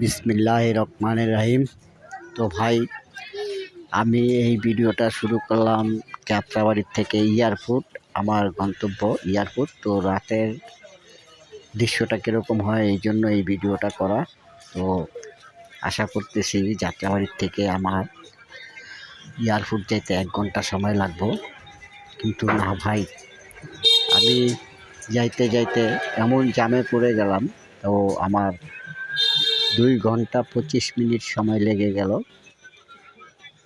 বিসমিল্লাহ রহমানের রাহিম তো ভাই, আমি এই ভিডিওটা শুরু করলাম যাত্রাবাড়ির থেকে এয়ারপোর্ট আমার গন্তব্য এয়ারপোর্ট তো রাতের দৃশ্যটা কীরকম হয়, এই জন্য এই ভিডিওটা করা। তো আশা করতেছি যাত্রাবাড়ির থেকে আমার এয়ারপোর্ট যেতে এক ঘণ্টা সময় লাগবো। কিন্তু না ভাই, আমি যাইতে যাইতে এমন জামে পড়ে গেলাম, তো আমার দুই ঘণ্টা পঁচিশ মিনিট সময় লেগে গেল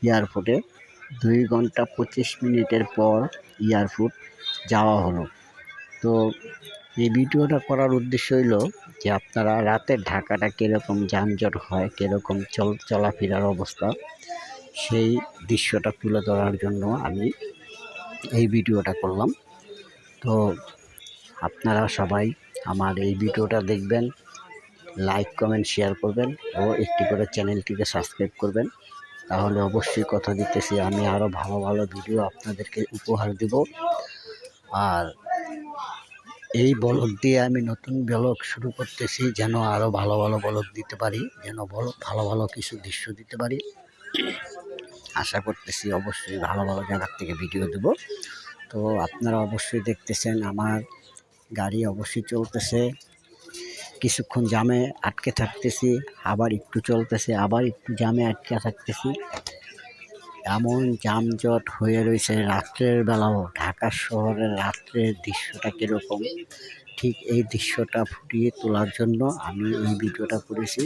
এয়ারপোর্টে। দুই ঘণ্টা পঁচিশ মিনিটের পর এয়ারপোর্ট যাওয়া হলো। তো এই ভিডিওটা করার উদ্দেশ্য হইল যে আপনারা রাতের ঢাকাটা কীরকম যানজট হয়, কীরকম চল চলাফেরার অবস্থা, সেই দৃশ্যটা তুলে ধরার জন্য আমি এই ভিডিওটা করলাম। তো আপনারা সবাই আমার এই ভিডিওটা দেখবেন। লাইক কমেন্ট শেয়ার করবেন ও একটি করে চ্যানেলটিকে সাবস্ক্রাইব করবেন। তাহলে অবশ্যই কথা দিতেছি, আমি আরও ভালো ভালো ভিডিও আপনাদেরকে উপহার দেব। আর এই ব্লগ দিয়ে আমি নতুন ব্লগ শুরু করতেছি, যেন আরও ভালো ভালো ব্লগ দিতে পারি, যেন বল ভালো ভালো কিছু দৃশ্য দিতে পারি। আশা করতেছি অবশ্যই ভালো ভালো জায়গার থেকে ভিডিও দেব। তো আপনারা অবশ্যই দেখতেছেন, আমার গাড়ি অবশ্যই চলতেছে। কিছুক্ষণ জামে আটকে থাকতেছি, আবার একটু চলতেছে, আবার একটু জামে আটকে থাকতেছি। এমন যানজট হয়ে রয়েছে রাত্রের বেলাও। ঢাকা শহরের রাত্রের দৃশ্যটা কীরকম? ঠিক এই দৃশ্যটা ফুটিয়ে তোলার জন্য আমি এই ভিডিওটা করেছি।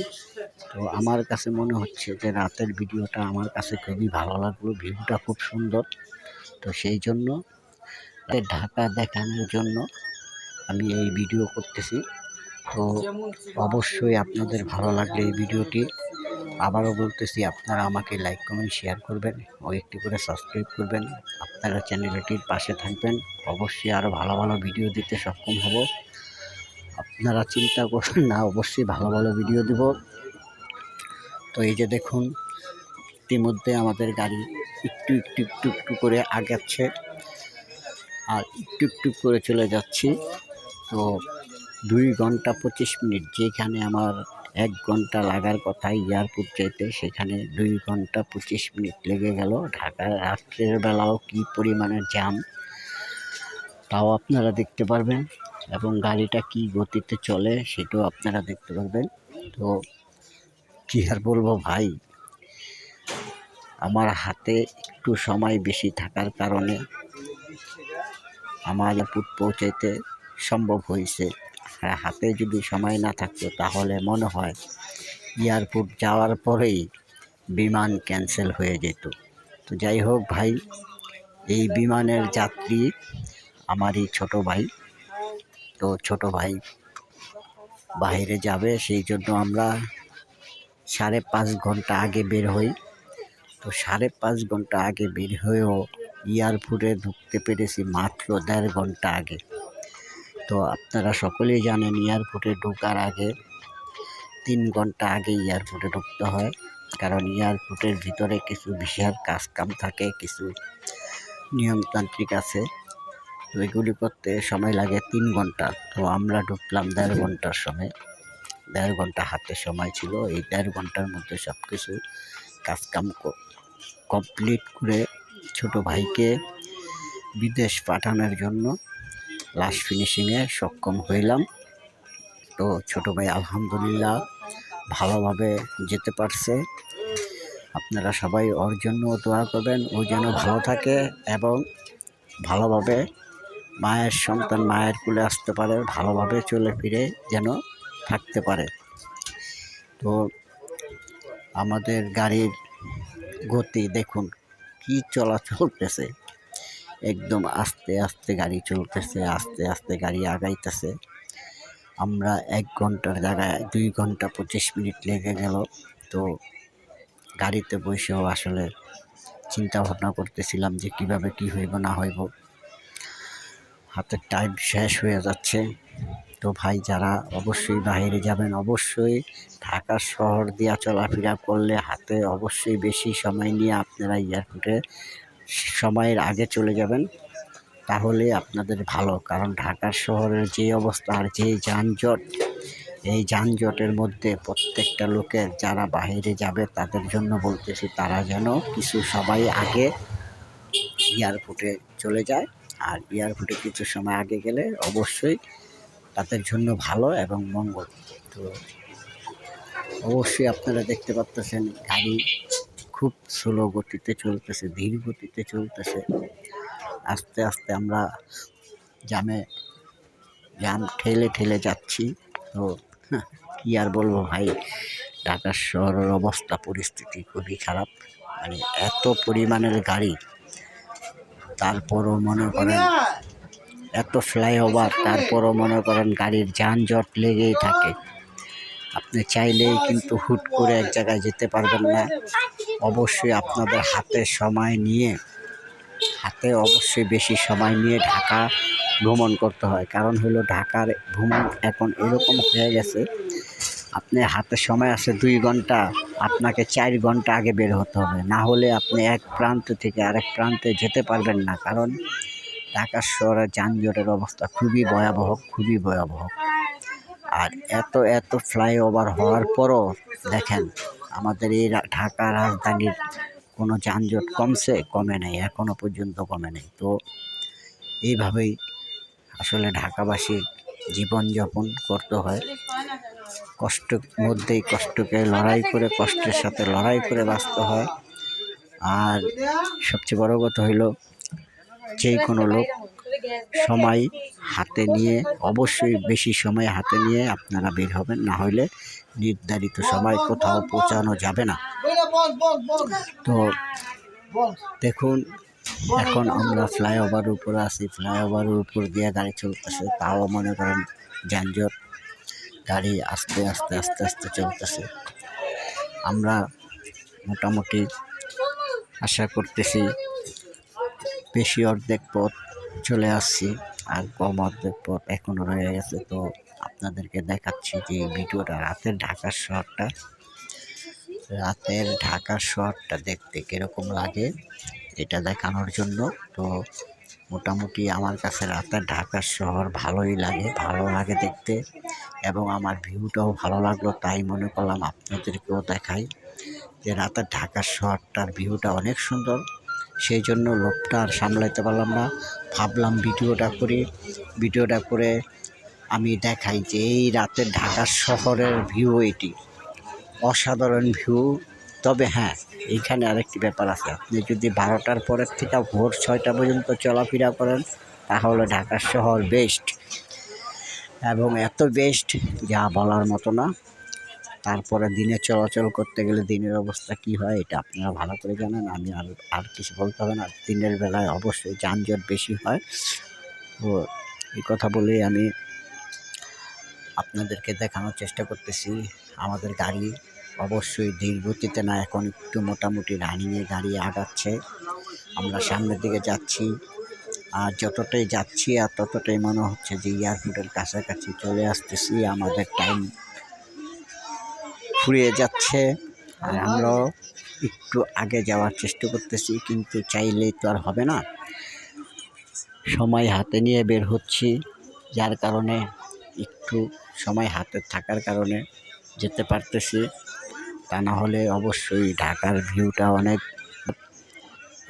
তো আমার কাছে মনে হচ্ছে যে রাতের ভিডিওটা আমার কাছে খুবই ভালো লাগল, ভিউটা খুব সুন্দর। তো সেই জন্য ঢাকা দেখানোর জন্য আমি এই ভিডিও করতেছি। তো অবশ্যই আপনাদের ভালো লাগলে এই ভিডিওটি। আবারও বলতেছি, আপনারা আমাকে লাইক কমেন্ট শেয়ার করবেন ও একটি করে সাবস্ক্রাইব করবেন। আপনারা চ্যানেলটির পাশে থাকবেন। অবশ্যই আরও ভালো ভালো ভিডিও দিতে সক্ষম হব। আপনারা চিন্তা করবেন না, অবশ্যই ভালো ভালো ভিডিও দেব। তো এই যে দেখুন, ইতিমধ্যে আমাদের গাড়ি একটু একটু একটু একটু করে আগাচ্ছে। আর একটু একটু করে চলে যাচ্ছি। তো দুই ঘণ্টা পঁচিশ মিনিট, যেখানে আমার এক ঘণ্টা লাগার কথা এয়ারপোর্ট যেতে, সেখানে দুই ঘণ্টা পঁচিশ মিনিট লেগে গেল। ঢাকার রাত্রের বেলাও কী পরিমাণের জ্যাম, তাও আপনারা দেখতে পারবেন এবং গাড়িটা কি গতিতে চলে সেটাও আপনারা দেখতে পারবেন। তো কী আর বলব ভাই, আমার হাতে একটু সময় বেশি থাকার কারণে আমার এয়ারপোর্ট পৌঁছাইতে সম্ভব হয়েছে হাতে যদি সময় না থাকতো তাহলে মনে হয় এয়ারপোর্ট যাওয়ার পরেই বিমান ক্যান্সেল হয়ে যেত। তো যাই হোক ভাই, এই বিমানের যাত্রী আমারই ছোট ভাই। তো ছোট ভাই বাইরে যাবে, সেই জন্য আমরা সাড়ে পাঁচ ঘণ্টা আগে বের হই। তো সাড়ে পাঁচ ঘণ্টা আগে বের হয়েও এয়ারপোর্টে ঢুকতে পেরেছি মাত্র দেড় ঘণ্টা আগে। তো আপনারা সকলেই জানেন এয়ারপোর্টে ঢোকার আগে তিন ঘণ্টা আগে এয়ারপোর্টে ঢুকতে হয়। কারণ এয়ারপোর্টের ভিতরে কিছু বিশাল কাজকাম থাকে, কিছু নিয়মতান্ত্রিক আছে। তো এগুলি করতে সময় লাগে তিন ঘণ্টা। তো আমরা ঢুকলাম দেড় ঘণ্টার সময়। দেড় ঘণ্টা হাতে সময় ছিল। এই দেড় ঘণ্টার মধ্যে সব কিছু কাজকাম কমপ্লিট করে ছোট ভাইকে বিদেশ পাঠানোর জন্য লাস্ট ফিনিশিংয়ে সক্ষম হইলাম। তো ছোট ভাই আলহামদুলিল্লাহ ভালোভাবে যেতে পারছে। আপনারা সবাই ওর জন্য দোয়া করবেন, ও যেন ভালো থাকে এবং ভালোভাবে মায়ের সন্তান মায়ের কুলে আসতে পারে, ভালোভাবে চলে ফিরে যেন থাকতে পারে। তো আমাদের গাড়ির গতি দেখুন, কি চলা চলতেছে একদম আস্তে আস্তে গাড়ি চলতেছে, আস্তে আস্তে গাড়ি আগাইতেছে। আমরা এক ঘণ্টার জায়গায় দুই ঘণ্টা পঁচিশ মিনিট লেগে গেল। তো গাড়িতে বসেও আসলে চিন্তা ভাবনা করতেছিলাম যে কীভাবে কি হইব, না হইব। হাতের টাইম শেষ হয়ে যাচ্ছে। তো ভাই যারা অবশ্যই বাইরে যাবেন, অবশ্যই ঢাকা শহর দিয়া চলাফেরা করলে হাতে অবশ্যই বেশি সময় নিয়ে আপনারা এয়ারপোর্টে সময়ের আগে চলে যাবেন, তাহলে আপনাদের ভালো। কারণ ঢাকা শহরের যে অবস্থা আর যে যানজট, এই যানজটের মধ্যে প্রত্যেকটা লোকের যারা বাইরে যাবে তাদের জন্য বলতেছি, তারা যেন কিছু সবাই আগে এয়ারপোর্টে চলে যায়। আর এয়ারপোর্টে কিছু সময় আগে গেলে অবশ্যই তাদের জন্য ভালো এবং মঙ্গল। তো অবশ্যই আপনারা দেখতে পাচ্ছেন গাড়ি খুব স্লো গতিতে চলতেছে ধীর গতিতে চলতেছে। আস্তে আস্তে আমরা জামে জাম ঠেলে ঠেলে যাচ্ছি। তো হ্যাঁ, কি আর বলব ভাই? ঢাকা শহরের অবস্থা পরিস্থিতি খুবই খারাপ। মানে এত পরিমাণের গাড়ি তারপরও মনে করেন এত ফ্লাইওভার তারপরও মনে করেন গাড়ির যানজট লেগেই থাকে। আপনি চাইলেই কিন্তু হুট করে এক জায়গায় যেতে পারবেন না। অবশ্যই আপনাদের হাতে সময় নিয়ে, হাতে অবশ্যই বেশি সময় নিয়ে ঢাকা ভ্রমণ করতে হয়। কারণ হলো ঢাকার ভ্রমণ এখন এরকম হয়ে গেছে, আপনি হাতে সময় আছে দুই ঘণ্টা, আপনাকে চার ঘণ্টা আগে বের হতে হবে। না হলে আপনি এক প্রান্ত থেকে আরেক প্রান্তে যেতে পারবেন না। কারণ ঢাকা শহরের যানজটের অবস্থা খুবই ভয়াবহ খুবই ভয়াবহ। আর এত এত ফ্লাইওভার হওয়ার পরও দেখেন, আমাদের এই ঢাকা রাজধানীর কোনো যানজট কমছে, কমে নাই এখনও পর্যন্ত কমে নাই। তো এইভাবেই আসলে ঢাকাবাসী জীবনযাপন করতে হয়। কষ্টের মধ্যেই কষ্টকে লড়াই করে, কষ্টের সাথে লড়াই করে বাঁচতে হয়। আর সবচেয়ে বড় কথা হইল যে কোনো লোক সময় হাতে নিয়ে, অবশ্যই বেশি সময় হাতে নিয়ে আপনারা বের হবেন, না হলে নির্ধারিত সময় কোথাও পৌঁছানো যাবে না। তো দেখুন, এখন আমরা ফ্লাইওভারের উপরে আছি ফ্লাইওভারের উপর দিয়ে গাড়ি চলতেছে, তাও মনে করেন যানজট, গাড়ি আস্তে আস্তে আস্তে আস্তে চলতেছে। আমরা মোটামুটি আশা করতেছি, বেশি অর্ধেক পথ চলে আসছি। আর পথ এখনও রয়ে গেছে, তো আপনাদেরকে দেখাচ্ছি যে ভিডিওটা রাতের ঢাকার শহরটা। রাতের ঢাকার শহরটা দেখতে কীরকম লাগে এটা দেখানোর জন্য। তো মোটামুটি আমার কাছে রাতের ঢাকার শহর ভালোই লাগে, ভালো লাগে দেখতে। এবং আমার ভিউটাও ভালো লাগল, তাই মনে করলাম আপনাদেরকেও দেখাই যে রাতের ঢাকার শহরটার ভিউটা অনেক সুন্দর। সেই জন্য লোভটা আর সামলাইতে পারলাম না। ভাবলাম ভিডিওটা করি। ভিডিওটা করে আমি দেখাই যে এই রাতের ঢাকা শহরের ভিউ এটি। অসাধারণ ভিউ তবে হ্যাঁ এইখানে আরেকটি ব্যাপার আছে। আপনি যদি বারোটার পরের থেকে ভোর ছয়টা পর্যন্ত চলাফেরা করেন, তাহলে ঢাকা শহর বেস্ট এবং এত বেস্ট যা বলার মতো না। তারপরে দিনে চলাচল করতে গেলে দিনের অবস্থা কি হয়, এটা আপনারা ভালো করে জানেন। আমি আর আর কিছু বলতে হবে না। দিনের বেলায় অবশ্যই যানজট বেশি হয়। তো এই কথা বলেই আমি আপনাদেরকে দেখানোর চেষ্টা করতেছি। আমাদের গাড়ি অবশ্যই ধীর গতিতে না, এখন একটু মোটামুটি রানিংয়ে গাড়ি আগাচ্ছে। আমরা সামনের দিকে যাচ্ছি। আর যতটাই যাচ্ছি আর ততটাই মনে হচ্ছে যে এয়ারপোর্টের কাছাকাছি চলে আসতেছি। আমাদের টাইম ফুরিয়ে যাচ্ছে। আর আমরাও একটু আগে যাওয়ার চেষ্টা করতেছি, কিন্তু চাইলেই তো আর হবে না। সময় হাতে নিয়ে বের হচ্ছি, যার কারণে একটু সময় হাতে থাকার কারণে যেতে পারতেছি। তা না হলে অবশ্যই ঢাকার ভিউটা অনেক,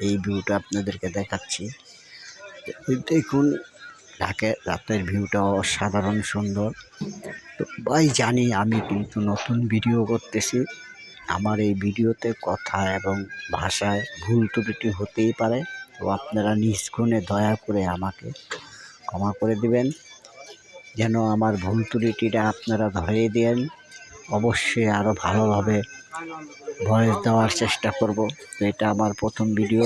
এই ভিউটা আপনাদেরকে দেখাচ্ছি। দেখুন ঢাকার রাতের ভিউটা অসাধারণ সুন্দর। ভাই জানি আমি কিন্তু নতুন ভিডিও করতেছি। আমার এই ভিডিওতে কথা এবং ভাষায় ভুল ত্রুটি হতেই পারে। তো আপনারা নিজ গুণে দয়া করে আমাকে ক্ষমা করে দিবেন। যেন আমার ভুল ত্রুটিটা আপনারা ধরিয়ে দেন। অবশ্যই আরও ভালোভাবে ভয়েস দেওয়ার চেষ্টা করব। তো এটা আমার প্রথম ভিডিও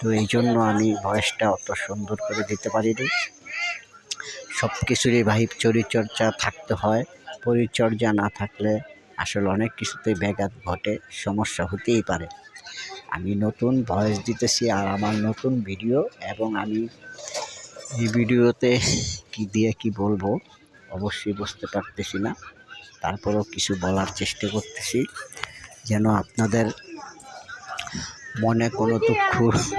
তো এই জন্য আমি ভয়েসটা অত সুন্দর করে দিতে পারিনি। সব কিছুরই ভাই পরিচর্যা থাকতে হয়। পরিচর্যা না থাকলে আসলে অনেক কিছুতেই ব্যাঘাত ঘটে, সমস্যা হতেই পারে। আমি নতুন ভয়েস দিতেছি আর আমার নতুন ভিডিও এবং আমি এই ভিডিওতে কি দিয়ে কি বলব অবশ্যই বুঝতে পারতেছি না। তারপরেও কিছু বলার চেষ্টা করতেছি যেন আপনাদের মনে কোনো দুঃখ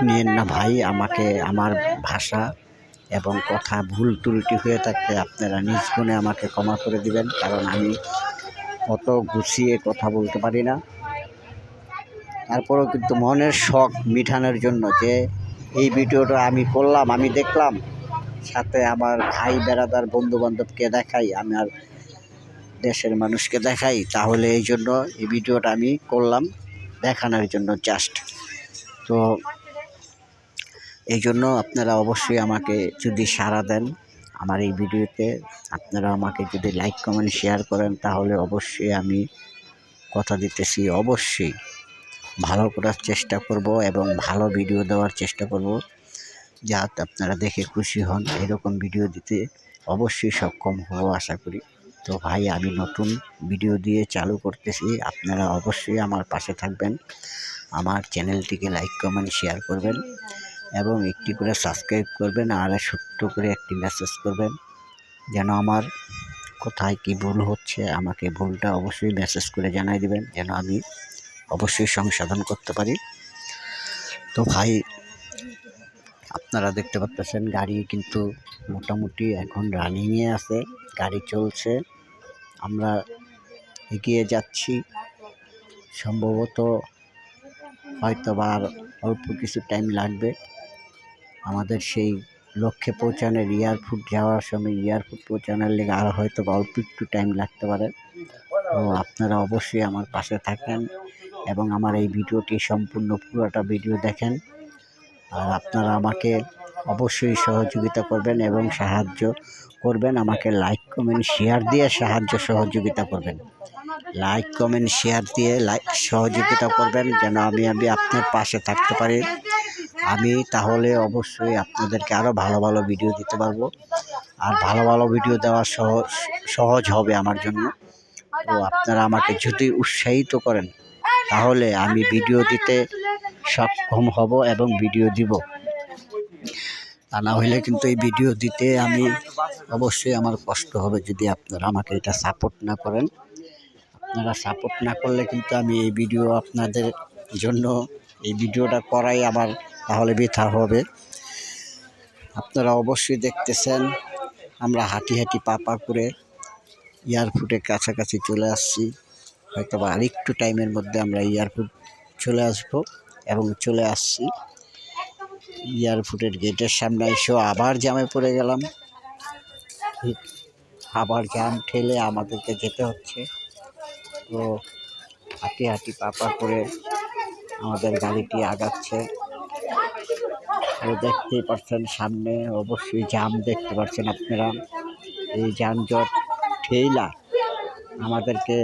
নিয়েন না ভাই। আমাকে, আমার ভাষা এবং কথা ভুল ত্রুটি হয়ে থাকলে আপনারা নিজ গুণে আমাকে ক্ষমা করে দিবেন, কারণ আমি অত গুছিয়ে কথা বলতে পারি না। তারপরেও কিন্তু মনের শখ মিঠানোর জন্য যে এই ভিডিওটা আমি করলাম, আমি দেখলাম, সাথে আমার ভাই বেড়াদার বন্ধু বান্ধবকে দেখাই, আমার দেশের মানুষকে দেখাই, তাহলে এই জন্য এই ভিডিওটা আমি করলাম, দেখানোর জন্য জাস্ট তো এই জন্য আপনারা অবশ্যই আমাকে যদি সাড়া দেন আমার এই ভিডিওতে, আপনারা আমাকে যদি লাইক কমেন্ট শেয়ার করেন, তাহলে অবশ্যই আমি কথা দিতেছি। অবশ্যই ভালো করার চেষ্টা করব এবং ভালো ভিডিও দেওয়ার চেষ্টা করব, যাতে আপনারা দেখে খুশি হন এরকম ভিডিও দিতে। অবশ্যই সক্ষম হব আশা করি। তো ভাই, আমি নতুন ভিডিও দিয়ে চালু করতেছি। আপনারা অবশ্যই আমার পাশে থাকবেন। আমার চ্যানেলটিকে লাইক কমেন্ট শেয়ার করবেন। এবং একটি করে সাবস্ক্রাইব করবেন আর ছোট্ট করে একটি মেসেজ করবেন। যেন আমার কোথায় কি ভুল হচ্ছে, আমাকে ভুলটা অবশ্যই মেসেজ করে জানাই দেবেন, যেন আমি অবশ্যই সংশোধন করতে পারি। তো ভাই, আপনারা দেখতে পাচ্ছেন, গাড়ি কিন্তু মোটামুটি এখন রানিংয়ে আছে, গাড়ি চলছে। আমরা এগিয়ে যাচ্ছি। সম্ভবত হয়তো বা আর অল্প কিছু টাইম লাগবে। আমাদের সেই লক্ষ্যে পৌঁছানোর এয়ারপোর্ট যাওয়ার সময় এয়ারপোর্ট পৌঁছানোর লেগে আর হয়তো অল্প একটু টাইম লাগতে পারে। তো আপনারা অবশ্যই আমার পাশে থাকেন এবং আমার এই ভিডিওটি সম্পূর্ণ পুরোটা ভিডিও দেখেন। আর আপনারা আমাকে অবশ্যই সহযোগিতা করবেন এবং সাহায্য করবেন। আমাকে লাইক কমেন্ট শেয়ার দিয়ে সাহায্য সহযোগিতা করবেন। লাইক কমেন্ট শেয়ার দিয়ে লাইক সহযোগিতা করবেন যেন আমি আমি আপনার পাশে থাকতে পারি। আমি তাহলে অবশ্যই আপনাদেরকে আরও ভালো ভালো ভিডিও দিতে পারব। আর ভালো ভালো ভিডিও দেওয়া সহজ সহজ হবে আমার জন্য। তো আপনারা আমাকে যদি উৎসাহিত করেন, তাহলে আমি ভিডিও দিতে সক্ষম হব এবং ভিডিও দিব। তা না হলে কিন্তু এই ভিডিও দিতে আমি অবশ্যই আমার কষ্ট হবে যদি আপনারা আমাকে এটা সাপোর্ট না করেন। আপনারা সাপোর্ট না করলে কিন্তু আমি এই ভিডিও আপনাদের জন্য এই ভিডিওটা করাই আমার তাহলে বৃথা হবে। আপনারা অবশ্যই দেখতেছেন, আমরা হাঁটি হাঁটি পা পা করে এয়ারপোর্টের কাছাকাছি চলে আসছি। হয়তো বা আরেকটু টাইমের মধ্যে আমরা এয়ারপোর্ট চলে আসব এবং চলে আসছি। এয়ারপোর্টের গেটের সামনে এসেও আবার জ্যামে পড়ে গেলাম। আবার জ্যাম ঠেলে আমাদেরকে যেতে হচ্ছে। তো হাঁটি হাঁটি পাপা করে আমাদের গাড়িটি আগাচ্ছে। দেখতেই পাচ্ছেন সামনে, অবশ্যই জাম দেখতে পাচ্ছেন আপনারা। এই যানজট ঠেলা আমাদেরকে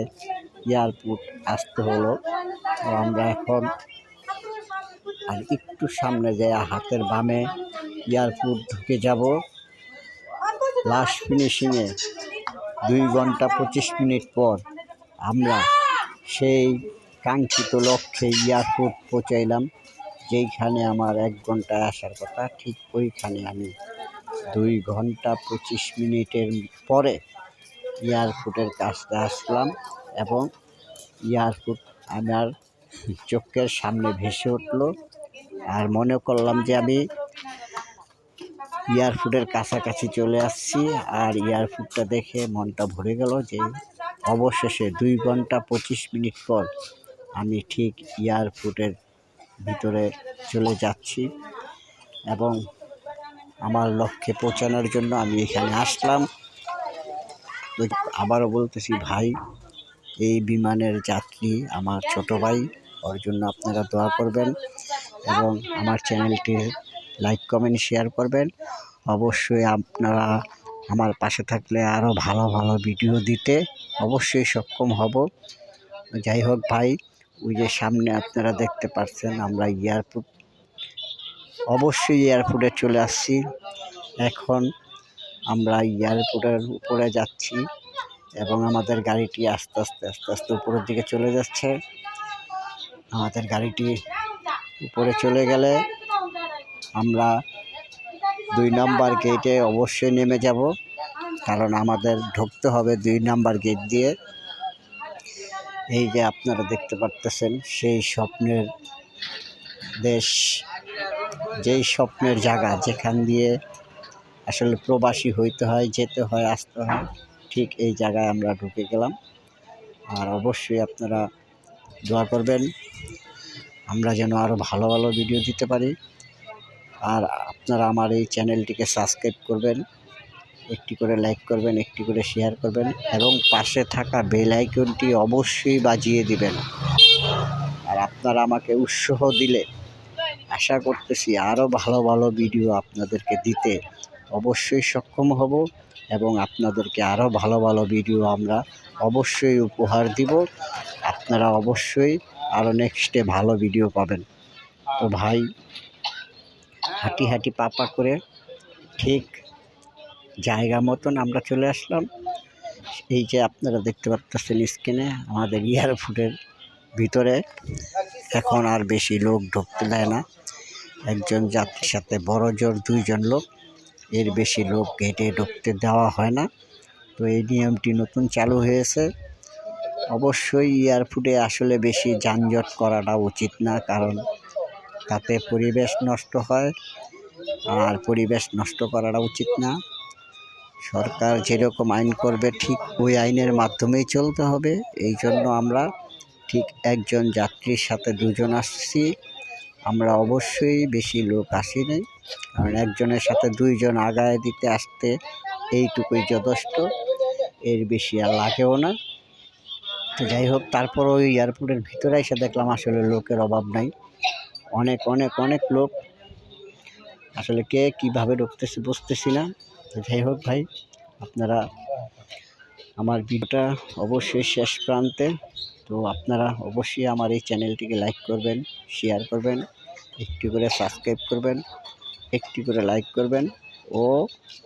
এয়ারপোর্ট আসতে হলো। তো আমরা এখন আর একটু সামনে যায় হাতের বামে এয়ারপোর্ট ঢুকে যাব। লাস্ট ফিনিশিংয়ে দুই ঘণ্টা পঁচিশ মিনিট পর আমরা সেই কাঙ্ক্ষিত লক্ষ্যে এয়ারপোর্ট পৌঁছাইলাম। যেইখানে আমার এক ঘন্টায় আসার কথা, ঠিক ওইখানে আমি দুই ঘণ্টা পঁচিশ মিনিটের পরে এয়ারপোর্টের কাছতে আসলাম এবং এয়ারপোর্ট আমার চোখের সামনে ভেসে উঠল আর মনে করলাম যে আমি এয়ারপোর্টের কাছাকাছি চলে আসছি আর এয়ারপোর্টটা দেখে মনটা ভরে গেল যে অবশেষে দুই ঘণ্টা পঁচিশ মিনিট পর আমি ঠিক এয়ারপোর্টের ভিতরে চলে যাচ্ছি এবং আমার লক্ষ্যে পৌঁছানোর জন্য আমি এখানে আসলাম। আবারও বলতেছি, ভাই, এই বিমানের যাত্রী আমার ছোট ভাই, ওর জন্য আপনারা দোয়া করবেন এবং আমার চ্যানেলটির লাইক, কমেন্ট, শেয়ার করবেন। অবশ্যই আপনারা আমার পাশে থাকলে আরও ভালো ভালো ভিডিও দিতে অবশ্যই সক্ষম হব। যাই হোক ভাই ওই যে সামনে আপনারা দেখতে পাচ্ছেন আমরা এয়ারপোর্ট, অবশ্যই এয়ারপোর্টে চলে আসছি। এখন আমরা এয়ারপোর্টের উপরে যাচ্ছি এবং আমাদের গাড়িটি আস্তে আস্তে আস্তে আস্তে উপরের দিকে চলে যাচ্ছে। আমাদের গাড়িটি উপরে চলে গেলে আমরা দুই নাম্বার গেটে অবশ্যই নেমে যাব, কারণ আমাদের ঢুকতে হবে দুই নাম্বার গেট দিয়ে। এই যে আপনারা দেখতে পারতেছেন, সেই স্বপ্নের দেশ, যেই স্বপ্নের জায়গা যেখান দিয়ে আসলে প্রবাসী হইতে হয়, যেতে হয়, আসতে হয়, ঠিক এই জায়গায় আমরা ঢুকে গেলাম। আর অবশ্যই আপনারা দোয়া করবেন, আমরা যেন আরও ভালো ভালো ভিডিও দিতে পারি। আর আপনারা আমার এই চ্যানেলটিকে সাবস্ক্রাইব করবেন। একটি করে লাইক করবেন, একটি করে শেয়ার করবেন এবং পাশে থাকা বেল আইকনটি অবশ্যই বাজিয়ে দিবেন। আর আপনারা আমাকে উৎসাহ দিলে আশা করতেছি আরও ভালো ভালো ভিডিও আপনাদেরকে দিতে অবশ্যই সক্ষম হব এবং আপনাদেরকে আরও ভালো ভালো ভিডিও আমরা অবশ্যই উপহার দিব। আপনারা অবশ্যই আরও নেক্সটে ভালো ভিডিও পাবেন। তো ভাই, হাঁটি হাঁটি পাপা করে ঠিক জায়গা মতন আমরা চলে আসলাম। এই যে আপনারা দেখতে পাচ্ছেন স্ক্রিনে আমাদের এয়ারপোর্টের ভিতরে। এখন আর বেশি লোক ঢুকতে দেয় না। একজন যাত্রীর সাথে বড় জোর দুইজন লোক। এর বেশি লোক গেটে ঢুকতে দেওয়া হয় না। তো এই নিয়মটি নতুন চালু হয়েছে। অবশ্যই এয়ারপোর্টে আসলে বেশি যানজট করাটা উচিত না, কারণ তাতে পরিবেশ নষ্ট হয়। আর পরিবেশ নষ্ট করাটা উচিত না। সরকার যেরকম আইন করবে, ঠিক ওই আইনের মাধ্যমেই চলতে হবে। এই জন্য আমরা ঠিক একজন যাত্রীর সাথে দুজন আসছি। আমরা অবশ্যই বেশি লোক আসিনি কারণ একজনের সাথে দুইজন আগায় দিতে আসতে এইটুকুই যথেষ্ট। এর বেশি আর লাগেও না। তো যাই হোক, তারপর ওই এয়ারপোর্টের ভিতরে এসে দেখলাম আসলে লোকের অভাব নাই। অনেক অনেক অনেক লোক। আসলে কে কীভাবে ঢুকতেছে বুঝতেছি না। যাই হোক ভাই, আপনারা আমার ভিডিওটা অবশ্যই শেষ প্রান্তে, তো আপনারা অবশ্যই আমার এই চ্যানেলটিকে লাইক করবেন শেয়ার করবেন, একটি করে সাবস্ক্রাইব করবেন, একটি করে লাইক করবেন ও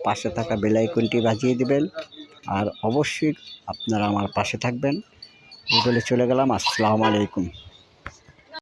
পাশে থাকা বেল আইকনটি বাজিয়ে দিবেন। আর অবশ্যই আপনারা আমার পাশে থাকবেন। বলে চলে গেলাম। আসসালামু আলাইকুম।